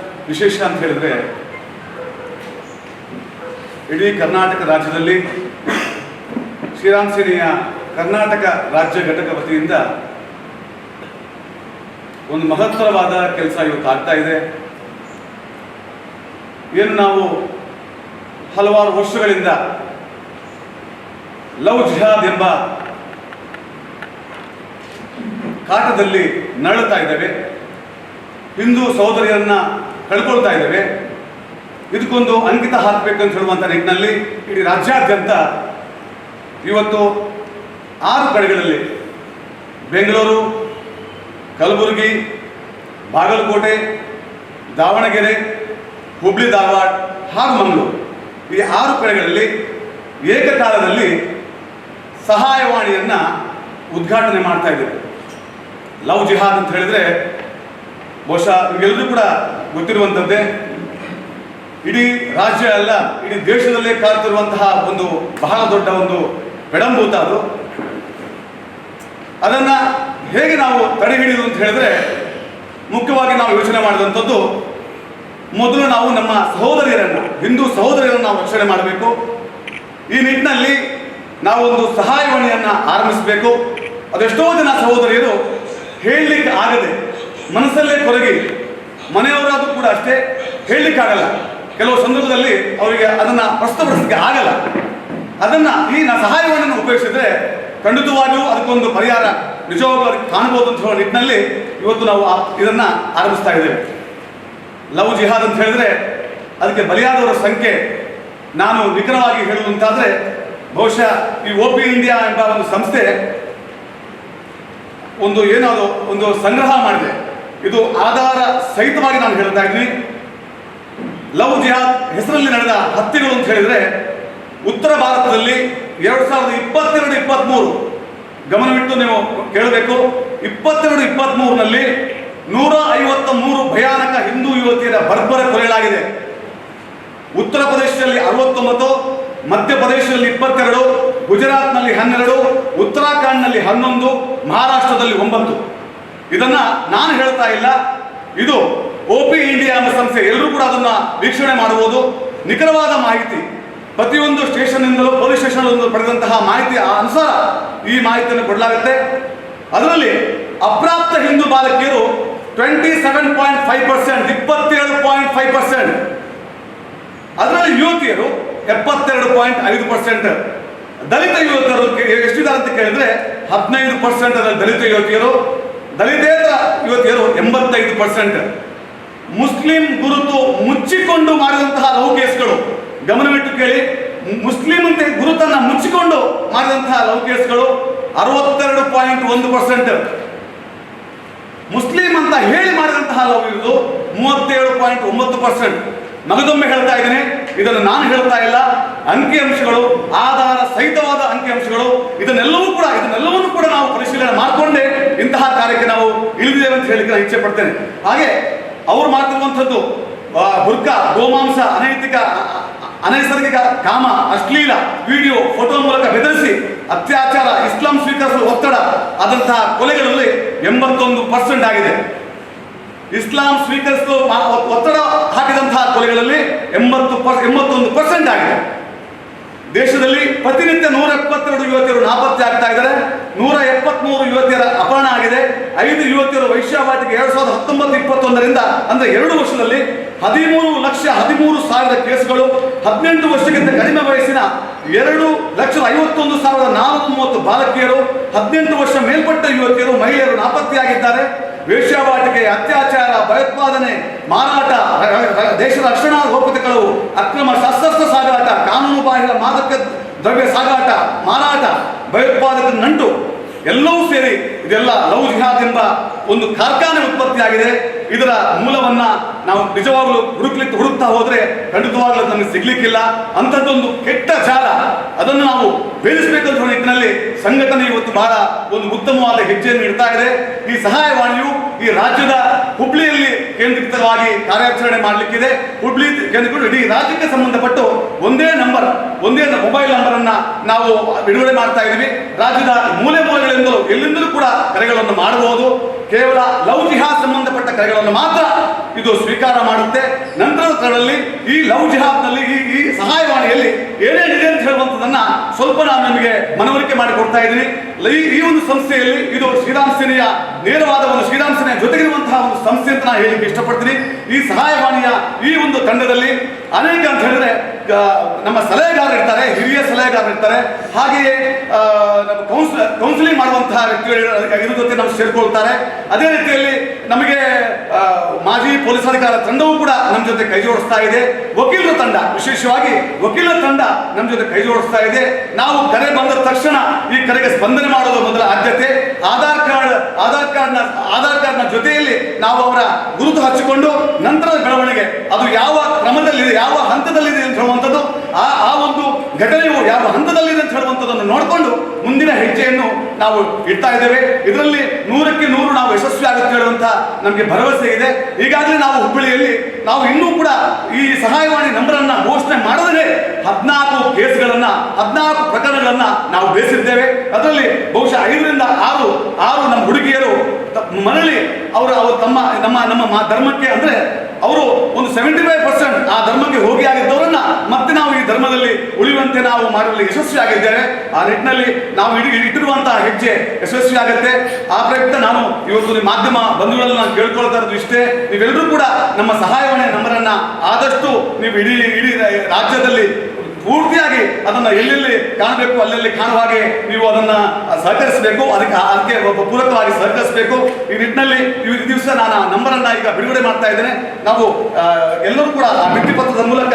ವಿಶೇಷ ಅಂತ ಹೇಳಿದ್ರೆ, ಇಡೀ ಕರ್ನಾಟಕ ರಾಜ್ಯದಲ್ಲಿ ಶ್ರೀರಾಮ್ ಕರ್ನಾಟಕ ರಾಜ್ಯ ಘಟಕ ವತಿಯಿಂದ ಒಂದು ಮಹತ್ತರವಾದ ಕೆಲಸ ಇವತ್ತು ಆಗ್ತಾ ಇದೆ. ಏನು ನಾವು ಹಲವಾರು ವರ್ಷಗಳಿಂದ ಲವ್ ಜಿಹಾದ್ ಎಂಬ ಕಾಟದಲ್ಲಿ ನರಳುತ್ತಾ ಇದ್ದೇವೆ. ಹಿಂದೂ ಸಹೋದರಿಯರನ್ನ ಕಳ್ಕೊಳ್ತಾ ಇದ್ದೇವೆ. ಇದಕ್ಕೊಂದು ಅಂಕಿತ ಹಾಕಬೇಕಂತ ಹೇಳುವಂಥ ನಿಟ್ಟಿನಲ್ಲಿ ಇಡೀ ರಾಜ್ಯಾದ್ಯಂತ ಇವತ್ತು ಆರು ಕಡೆಗಳಲ್ಲಿ ಬೆಂಗಳೂರು, ಕಲಬುರಗಿ, ಬಾಗಲಕೋಟೆ, ದಾವಣಗೆರೆ, ಹುಬ್ಳಿ, ಧಾರವಾಡ ಹಾಗೂ ಮಂಗಳೂರು ಈ ಆರು ಕಡೆಗಳಲ್ಲಿ ಏಕಕಾಲದಲ್ಲಿ ಸಹಾಯವಾಣಿಯನ್ನು ಉದ್ಘಾಟನೆ ಮಾಡ್ತಾ ಇದ್ದೇವೆ. ಲವ್ ಜಿಹಾದ್ ಅಂತ ಹೇಳಿದ್ರೆ ಬಹುಶಃ ನಿಮಗೆಲ್ಲರೂ ಕೂಡ ಗೊತ್ತಿರುವಂಥದ್ದೇ ಇಡೀ ರಾಜ್ಯ ಅಲ್ಲ, ಇಡೀ ದೇಶದಲ್ಲೇ ಕಾಡ್ತಿರುವಂತಹ ಒಂದು ಬಹಳ ದೊಡ್ಡ ಒಂದು ಬೆಡಂಭೂತ ಅದು. ಅದನ್ನ ಹೇಗೆ ನಾವು ತಡೆ ಅಂತ ಹೇಳಿದ್ರೆ, ಮುಖ್ಯವಾಗಿ ನಾವು ಯೋಚನೆ ಮಾಡಿದಂಥದ್ದು, ಮೊದಲು ನಾವು ನಮ್ಮ ಸಹೋದರಿಯರನ್ನು, ಹಿಂದೂ ಸಹೋದರಿಯರನ್ನು ನಾವು ರಕ್ಷಣೆ ಮಾಡಬೇಕು. ಈ ನಿಟ್ಟಿನಲ್ಲಿ ನಾವು ಒಂದು ಸಹಾಯವಾಣಿಯನ್ನು ಆರಂಭಿಸಬೇಕು. ಅದೆಷ್ಟೋ ಜನ ಸಹೋದರಿಯರು ಹೇಳಲಿಕ್ಕೆ ಆಗದೆ ಮನಸ್ಸಲ್ಲೇ ಕೊರಗಿ ಮನೆಯವರಾದ್ರೂ ಕೂಡ ಅಷ್ಟೇ ಹೇಳಲಿಕ್ಕಾಗಲ್ಲ. ಕೆಲವು ಸಂದರ್ಭದಲ್ಲಿ ಅವರಿಗೆ ಅದನ್ನು ಪ್ರಸ್ತುತಪಡಿಸಲಿಕ್ಕೆ ಆಗಲ್ಲ. ಅದನ್ನು ಈ ನಾ ಸಹಾಯವಾಣಿಯನ್ನು ಉಪಯೋಗಿಸಿದ್ರೆ ಖಂಡಿತವಾಗಿಯೂ ಅದಕ್ಕೊಂದು ಪರಿಹಾರ ನಿಜವಾಗ್ಲೂ ಕಾಣಬಹುದು ಅಂತ ಹೇಳೋ ನಿಟ್ಟಿನಲ್ಲಿ ಇವತ್ತು ನಾವು ಇದನ್ನು ಆರಂಭಿಸ್ತಾ ಇದ್ದೇವೆ. ಲವ್ ಜಿಹಾದ್ ಅಂತ ಹೇಳಿದ್ರೆ ಅದಕ್ಕೆ ಬಲಿಯಾದವರ ಸಂಖ್ಯೆ ನಾನು ನಿಖರವಾಗಿ ಹೇಳುವಂತಾದರೆ ಬಹುಶಃ ಈ ಓಪಿ ಇಂಡಿಯಾ ಎಂಬ ಒಂದು ಸಂಸ್ಥೆ ಒಂದು ಏನಾದರೂ ಒಂದು ಸಂಗ್ರಹ ಮಾಡಿದೆ. ಇದು ಆಧಾರ ಸಹಿತವಾಗಿ ನಾನು ಹೇಳ್ತಾ ಇದ್ದೀನಿ. ಲವ್ ಜಿಹಾದ್ ಹೆಸರಲ್ಲಿ ನಡೆದ ಹತ್ಯೆಗಳು ಅಂತ ಹೇಳಿದ್ರೆ, ಉತ್ತರ ಭಾರತದಲ್ಲಿ ಎರಡು ಸಾವಿರದ ಇಪ್ಪತ್ತೆರಡು ಇಪ್ಪತ್ತ್ಮೂರು ಗಮನವಿಟ್ಟು ನೀವು ಕೇಳಬೇಕು. ಇಪ್ಪತ್ತೆರಡು ಇಪ್ಪತ್ತ್ಮೂರಿನಲ್ಲಿ ನೂರ ಐವತ್ತ ಮೂರು ಭಯಾನಕ ಹಿಂದೂ ಯುವತಿಯರ ಬರ್ಬರ ಕೊಲೆಗಳಾಗಿದೆ. ಉತ್ತರ ಪ್ರದೇಶದಲ್ಲಿ ಅರವತ್ತೊಂಬತ್ತು ಮಧ್ಯಪ್ರದೇಶದಲ್ಲಿ ಇಪ್ಪತ್ತೆರಡು, ಗುಜರಾತ್ನಲ್ಲಿ ಹನ್ನೆರಡು, ಉತ್ತರಾಖಂಡ್ನಲ್ಲಿ ಹನ್ನೊಂದು, ಮಹಾರಾಷ್ಟ್ರದಲ್ಲಿ ಒಂಬತ್ತು. ಇದನ್ನ ನಾನು ಹೇಳ್ತಾ ಇಲ್ಲ. ಇದು ಓಪಿ ಇಂಡಿಯಾ ಎಂಬ ಸಂಸ್ಥೆ ಎಲ್ಲರೂ ಕೂಡ ಅದನ್ನ ವೀಕ್ಷಣೆ ಮಾಡಬಹುದು. ನಿಖರವಾದ ಮಾಹಿತಿ, ಪ್ರತಿಯೊಂದು ಸ್ಟೇಷನ್ನಿಂದಲೂ, ಪೊಲೀಸ್ ಸ್ಟೇಷನ್ ಪಡೆದಂತಹ ಮಾಹಿತಿ ಅನುಸಾರ ಈ ಮಾಹಿತಿಯನ್ನು ಕೊಡಲಾಗುತ್ತೆ. ಅದರಲ್ಲಿ ಅಪ್ರಾಪ್ತ ಹಿಂದೂ ಬಾಲಕಿಯರು twenty seven point five percent ಇಪ್ಪತ್ತೇಳು ಪಾಯಿಂಟ್ ಫೈವ್ ಪರ್ಸೆಂಟ್ ಅದರಲ್ಲಿ ಯುವತಿಯರು ಎಪ್ಪತ್ತೆರಡು ಪಾಯಿಂಟ್ ಐದು ಪರ್ಸೆಂಟ್ ದಲಿತ ಯುವಕರು ಎಷ್ಟಿದ್ದಾರೆ ಅಂತ ಕೇಳಿದ್ರೆ ಹದಿನೈದು ಪರ್ಸೆಂಟ್ ಅದರಲ್ಲಿ ದಲಿತ ಯುವತಿಯರು. ದಲಿತೇತರ ಯುವತಿಯರು ಎಂಬತ್ತೈದು ಪರ್ಸೆಂಟ್ ಮುಸ್ಲಿಂ ಗುರುತು ಮುಚ್ಚಿಕೊಂಡು ಮಾಡಿದಂತಹ ಲವ್ ಕೇಸ್ಗಳು. ಗಮನವಿಟ್ಟು ಕೇಳಿ. ಮುಸ್ಲಿಂ ಅಂತ ಗುರುತನ್ನ ಮುಚ್ಚಿಕೊಂಡು ಮಾಡಿದಂತಹ ಲವ್ ಕೇಸ್ಗಳು ಅರವತ್ತೆರಡು ಪಾಯಿಂಟ್ ಒಂದು ಪರ್ಸೆಂಟ್ ಮುಸ್ಲಿಂ ಅಂತ ಹೇಳಿ ಮಾಡಿದಂತಹ ಲವ್ ಇರುವುದು ಮೂವತ್ತೇಳು ಪಾಯಿಂಟ್ ಒಂಬತ್ತು ಪರ್ಸೆಂಟ್ ಮಗದೊಮ್ಮೆ ಹೇಳ್ತಾ ಇದ್ದೇನೆ. ಇದನ್ನು ನಾನು ಹೇಳ್ತಾ ಇಲ್ಲ. ಅಂಕಿಅಂಶಗಳು ಆಧಾರ ಸಹಿತವಾದ ಅಂಕಿಅಂಶಗಳು ಇದನ್ನೆಲ್ಲವೂ ಕೂಡ ಇದನ್ನೆಲ್ಲವನ್ನೂ ಕೂಡ ನಾವು ಇಳಿದಿದ್ದೇವೆ ಅಂತ ಹೇಳಿಕ್ಕೆ ಇಚ್ಛೆ ಪಡ್ತೇನೆ. ಹಾಗೆ ಅವ್ರು ಮಾತಿರುವಂಥದ್ದು ಬುರ್ಕ ಗೋಮಾಂಸ, ಅನೈತಿಕ ಅನೈಸರ್ಗಿಕ ಕಾಮ, ಅಶ್ಲೀಲ, ವಿಡಿಯೋ, ಫೋಟೋ ಮೂಲಕ ಬೆದರಿಸಿ ಅತ್ಯಾಚಾರ, ಇಸ್ಲಾಂ ಸ್ವೀಕರಿಸುವ ಒತ್ತಡ, ಆದಂತಹ ಕೊಲೆಗಳಲ್ಲಿ ಎಂಬತ್ತೊಂದು ಪರ್ಸೆಂಟ್ ಆಗಿದೆ. ಇಸ್ಲಾಂ ಸ್ವೀಕರಿಸಲು ಒತ್ತಡ ಹಾಕಿದಂತಹ ಕೊಲೆಗಳಲ್ಲಿ ಎಂಬತ್ತು ಎಂಬತ್ತೊಂದು ಪರ್ಸೆಂಟ್ ಆಗಿದೆ. ದೇಶದಲ್ಲಿ ಪ್ರತಿನಿತ್ಯ ನೂರ ಎಪ್ಪತ್ತೆರಡು ಯುವತಿಯರು ನಾಪತ್ತೆ ಆಗ್ತಾ ಇದ್ದಾರೆ. ನೂರ ಎಪ್ಪತ್ಮೂರು ಯುವತಿಯರ ಅಪಹರಣ ಆಗಿದೆ. ಐದು ಯುವತಿಯರು ವೈಶ್ಯಾವಾಟಿಕೆ ಎರಡ್ ಸಾವಿರದ ಹತ್ತೊಂಬತ್ತು ಇಪ್ಪತ್ತೊಂದರಿಂದ ಅಂದ್ರೆ ಎರಡು ವರ್ಷದಲ್ಲಿ ಹದಿಮೂರು ಲಕ್ಷ ಹದಿಮೂರು ಸಾವಿರ ಕೇಸ್ಗಳು, ಹದಿನೆಂಟು ವರ್ಷಕ್ಕಿಂತ ಕಡಿಮೆ ವಯಸ್ಸಿನ ಎರಡು ಲಕ್ಷದ ಐವತ್ತೊಂದು ಸಾವಿರದ ನಾಲ್ಕು ಮೂವತ್ತು ಬಾಲಕಿಯರು, ಹದಿನೆಂಟು ವರ್ಷ ಮೇಲ್ಪಟ್ಟ ಯುವತಿಯರು, ಮಹಿಳೆಯರು ನಾಪತ್ತೆಯಾಗಿದ್ದಾರೆ. ವೇಶ್ಯಾವಾಟಿಕೆ, ಅತ್ಯಾಚಾರ, ಭಯೋತ್ಪಾದನೆ, ಮಾರಾಟ ದೇಶದ ರಕ್ಷಣಾ ಗೋಪತೆಗಳು ಅಕ್ರಮ ಶಸ್ತ್ರಾಸ್ತ್ರ ಸಾಗಾಟ ಬಾಹಿರ ಮಾದಕ ದ್ರವ್ಯ ಸಾಗಾಟ, ಮಾರಾಟ, ಭಯೋತ್ಪಾದಕ ನಂಟು ಎಲ್ಲವೂ ಸೇರಿ ಇದೆಲ್ಲ ಲವ್ ಜಿಹಾದ್ ಎಂಬ ಒಂದು ಕಾರ್ಖಾನೆ ಉತ್ಪತ್ತಿಯಾಗಿದೆ. ಇದರ ಮೂಲವನ್ನ ನಾವು ನಿಜವಾಗ್ಲೂ ಹುಡುಕ್ಲಿಕ್ಕೆ ಹುಡುಕ್ತಾ ಹೋದ್ರೆ ಖಂಡಿತವಾಗ್ಲೂ ನಮಗೆ ಸಿಗ್ಲಿಕ್ಕಿಲ್ಲ. ಅಂಥದ್ದೊಂದು ಕೆಟ್ಟ ಜಾಲ, ಅದನ್ನು ನಾವು ಭೇದಿಸಬೇಕಂತ ನಿಟ್ಟಿನಲ್ಲಿ ಸಂಘಟನೆ ಇವತ್ತು ಬಹಳ ಒಂದು ಉತ್ತಮವಾದ ಹೆಜ್ಜೆಯನ್ನು ಇಡ್ತಾ ಇದೆ. ಈ ಸಹಾಯವಾಣಿಯು ಈ ರಾಜ್ಯದ ಹುಬ್ಳಿಯಲ್ಲಿ ಕೇಂದ್ರೀಕೃತವಾಗಿ ಕಾರ್ಯಾಚರಣೆ ಮಾಡಲಿಕ್ಕಿದೆ. ಹುಬ್ಳಿ ಕೇಂದ್ರಗಳು ಇಡೀ ರಾಜ್ಯಕ್ಕೆ ಸಂಬಂಧಪಟ್ಟು ಒಂದೇ ನಂಬರ್ ಒಂದೇ ಮೊಬೈಲ್ ನಂಬರ್ ಅನ್ನ ನಾವು ಬಿಡುಗಡೆ ಮಾಡ್ತಾ ಇದ್ದೀವಿ. ರಾಜ್ಯದ ಮೂಲೆ ಮೂಲೆಗಳಿಂದಲೂ ಎಲ್ಲಿಂದಲೂ ಕೂಡ ಕರೆಗಳನ್ನು ಮಾಡಬಹುದು. ಕೇವಲ ಲವ್ ಜಿಹಾದ್ ಸಂಬಂಧಪಟ್ಟ ಕರೆಗಳನ್ನು ಮಾತ್ರ ಇದು ಸ್ವೀಕಾರ ಮಾಡುತ್ತೆ. ನಂತರದ ಸ್ಥಳದಲ್ಲಿ ಈ ಲವ್ ಜಿಹಾದ್ನಲ್ಲಿ ಈ ಈ ಸಹಾಯವಾಣಿಯಲ್ಲಿ ಏನೇನಿದೆ ಅಂತ ಹೇಳುವಂಥದ್ದನ್ನ ಸ್ವಲ್ಪ ನಾನು ನಿಮಗೆ ಮನವರಿಕೆ ಮಾಡಿಕೊಡ್ತಾ ಇದ್ದೀನಿ. ಈ ಒಂದು ಸಂಸ್ಥೆಯಲ್ಲಿ ಇದು ಶ್ರೀರಾಮ್ ಸೇನೆಯ ನೇರವಾದ ಒಂದು ಶ್ರೀರಾಮ್ ಸೇನೆಯ ಜೊತೆಗಿರುವಂತಹ ಒಂದು ಸಂಸ್ಥೆ ಅಂತ ನಾನು ಹೇಳಲಿಕ್ಕೆ ಇಷ್ಟಪಡ್ತೀನಿ. ಈ ಸಹಾಯವಾಣಿಯ ಈ ಒಂದು ತಂಡದಲ್ಲಿ ಅನೇಕ ಅಂತ ಹೇಳಿದ್ರೆ ನಮ್ಮ ಸಲಹೆಗಾರರು ಇರ್ತಾರೆ, ಹಿರಿಯ ಸಲಹೆಗಾರರು ಇರ್ತಾರೆ. ಹಾಗೆಯೇ ನಮ್ಮ ಕೌನ್ಸಿಲ್ ಕೌನ್ಸಿಲಿಂಗ್ ಮಾಡುವಂತಹ ವ್ಯಕ್ತಿಗಳು ಇದ್ರ ಜೊತೆ ನಾವು ಸೇರ್ಕೊಳ್ತಾರೆ. ಅದೇ ರೀತಿಯಲ್ಲಿ ನಮಗೆ ಮಾಜಿ ಪೊಲೀಸ್ ಅಧಿಕಾರ ತಂಡವೂ ಕೂಡ ನಮ್ಮ ಜೊತೆ ಕೈ ಜೋಡಿಸ್ತಾ ಇದೆ. ವಕೀಲರ ತಂಡ, ವಿಶೇಷವಾಗಿ ವಕೀಲರ ತಂಡ ನಮ್ಮ ಜೊತೆ ಕೈ ಜೋಡಿಸ್ತಾ ಇದೆ. ನಾವು ಕರೆ ಬಂದ ತಕ್ಷಣ ಈ ಕರೆಗೆ ಸ್ಪಂದನೆ ಮಾಡೋದು ಮೊದಲ ಆದ್ಯತೆ. ಆಧಾರ್ ಕಾರ್ಡ್, ಆಧಾರ್ ಕಾರ್ಡ್ನ ಆಧಾರ್ ಕಾರ್ಡ್ನ ಜೊತೆಯಲ್ಲಿ ನಾವು ಅವರ ಗುರುತು ಹಚ್ಚಿಕೊಂಡು ನಂತರದ ಬೆಳವಣಿಗೆ ಅದು ಯಾವ ಕ್ರಮದಲ್ಲಿದೆ, ಯಾವ ಹಂತದಲ್ಲಿದೆ ಅಂತ ಹೇಳುವಂಥದ್ದು, ಆ ಆ ಒಂದು ಘಟನೆಯು ಯಾವ ಹಂತದಲ್ಲಿದೆ ಅಂತ ಹೇಳುವಂಥದ್ದನ್ನು ನೋಡಿಕೊಂಡು ಮುಂದಿನ ಹೆಜ್ಜೆಯನ್ನು ನಾವು ಇಡ್ತಾ ಇದ್ದೇವೆ. ಇದರಲ್ಲಿ ನೂರಕ್ಕೆ ನೂರು ನಾವು ಯಶಸ್ವಿ ಆಗುತ್ತೆ ಹೇಳುವಂತಹ ನಮಗೆ ಭರವಸೆ ಇದೆ. ಈಗಾಗಲೇ ನಾವು ಹುಬ್ಬಳ್ಳಿಯಲ್ಲಿ ನಾವು ಇನ್ನೂ ಕೂಡ ಈ ಸಹಾಯವಾಣಿ ನಂಬರನ್ನ ಘೋಷಣೆ ಮಾಡದೇ ಹದಿನಾಲ್ಕು ಕೇಸ್ಗಳನ್ನ, ಹದಿನಾಲ್ಕು ಪ್ರಕರಣಗಳನ್ನ ನಾವು ಬೇಯಿಸಿದ್ದೇವೆ ಅದರಲ್ಲಿ ಬಹುಶಃ ಐದರಿಂದ ಆರು ಆರು ನಮ್ಮ ಹುಡುಗಿಯರು ತ- ಮರಳಿ ಅವರು ಅವರು ತಮ್ಮ, ನಮ್ಮ ನಮ್ಮ ಧರ್ಮಕ್ಕೆ ಅಂದ್ರೆ ಅವರು ಒಂದು ಸೆವೆಂಟಿ ಫೈವ್ ಪರ್ಸೆಂಟ್ ಆ ಧರ್ಮಕ್ಕೆ ಹೋಗಿ ಆಗಿದ್ದವರನ್ನ ಮತ್ತೆ ನಾವು ಈ ಧರ್ಮದಲ್ಲಿ ಉಳಿಯುವಂತೆ ನಾವು ಮಾಡಲು ಯಶಸ್ವಿ ಆಗಿದ್ದೇವೆ. ಆ ನಿಟ್ಟಿನಲ್ಲಿ ನಾವು ಇಡಿ, ಇಟ್ಟಿರುವಂತಹ ಹೆಜ್ಜೆ ಯಶಸ್ವಿ ಆಗುತ್ತೆ. ಆ ಪ್ರಯುಕ್ತ ನಾನು ಇವತ್ತು ಮಾಧ್ಯಮ ಬಂಧುಗಳನ್ನು ನಾನು ಕೇಳ್ಕೊಳ್ತಾ ಇರೋದು ಇಷ್ಟೇ. ನೀವೆಲ್ಲರೂ ಕೂಡ ನಮ್ಮ ಸಹಾಯವಾಣಿ ನಂಬರನ್ನ ಆದಷ್ಟು ನೀವು ಇಡೀ ಇಡೀ ರಾಜ್ಯದಲ್ಲಿ ಪೂರ್ತಿಯಾಗಿ ಅದನ್ನ ಎಲ್ಲೆಲ್ಲಿ ಕಾಣಬೇಕು, ಅಲ್ಲೆಲ್ಲಿ ಕಾಣುವ ಹಾಗೆ ನೀವು ಅದನ್ನ ಸಹಕರಿಸಬೇಕು, ಅದಕ್ಕೆ ಅದಕ್ಕೆ ಪೂರಕವಾಗಿ ಸಹಕರಿಸಬೇಕು. ಈ ನಿಟ್ಟಿನಲ್ಲಿ ಈ ದಿವಸ ನಾನು ನಂಬರನ್ನು ಈಗ ಬಿಡುಗಡೆ ಮಾಡ್ತಾ ಇದ್ದೇನೆ. ನಾವು ಎಲ್ಲರೂ ಕೂಡ ಆ ಭಿತ್ತಿಪತ್ರದ ಮೂಲಕ